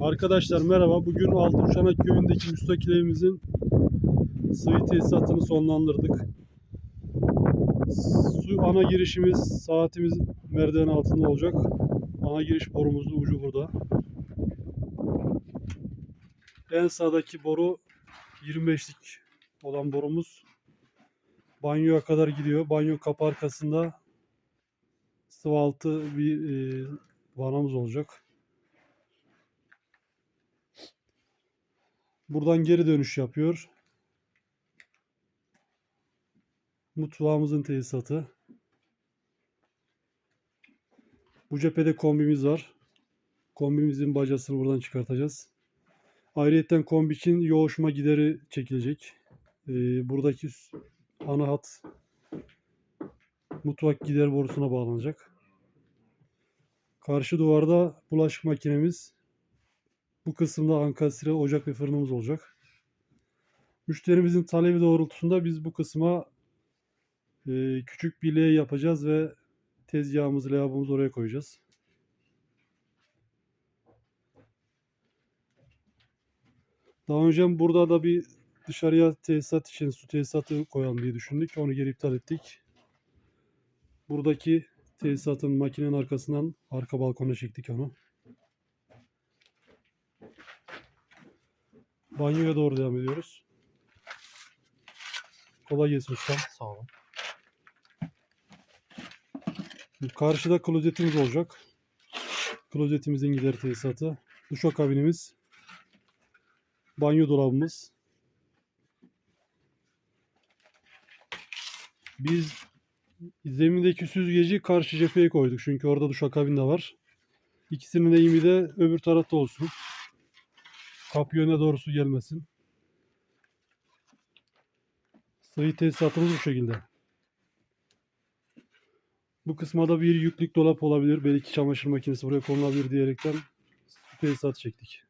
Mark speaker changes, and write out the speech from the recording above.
Speaker 1: Arkadaşlar merhaba. Bugün Altınşanak köyündeki müstakil evimizin sıvı tesisatını sonlandırdık. Su ana girişimiz, saatimiz merdiven altında olacak. Ana giriş borumuzun ucu burada. En sağdaki boru 25'lik olan borumuz banyoya kadar gidiyor. Banyo kapı arkasında sıvı altı bir e, vanamız olacak. Buradan geri dönüş yapıyor. Mutfağımızın tesisatı. Bu cephede kombimiz var. Kombimizin bacasını buradan çıkartacağız. Ayrıyeten kombi için yoğuşma gideri çekilecek. Ee, buradaki ana hat mutfak gider borusuna bağlanacak. Karşı duvarda bulaşık makinemiz. Bu kısımda ankastre, ocak ve fırınımız olacak. Müşterimizin talebi doğrultusunda biz bu kısma e, küçük bir L yapacağız ve tezgahımızı, lavabomuz oraya koyacağız. Daha önce burada da bir dışarıya tesisat için su tesisatı koyalım diye düşündük. Onu geri iptal ettik. Buradaki tesisatın makinenin arkasından arka balkona çektik onu. Banyoya doğru devam ediyoruz. Kolay gelsin ustam.
Speaker 2: Sağ olun.
Speaker 1: Karşıda klozetimiz olacak. Klozetimizin gider tesisatı. Duşakabinimiz. Banyo dolabımız. Biz zemindeki süzgeci karşı cepheye koyduk. Çünkü orada duşakabin de var. İkisinin eğimi de öbür tarafta olsun. Kapı yöne doğru su gelmesin. Sıvı tesisatımız bu şekilde. Bu kısma da bir yüklük dolap olabilir. Belki çamaşır makinesi buraya konulabilir diyerekten tesisat çektik.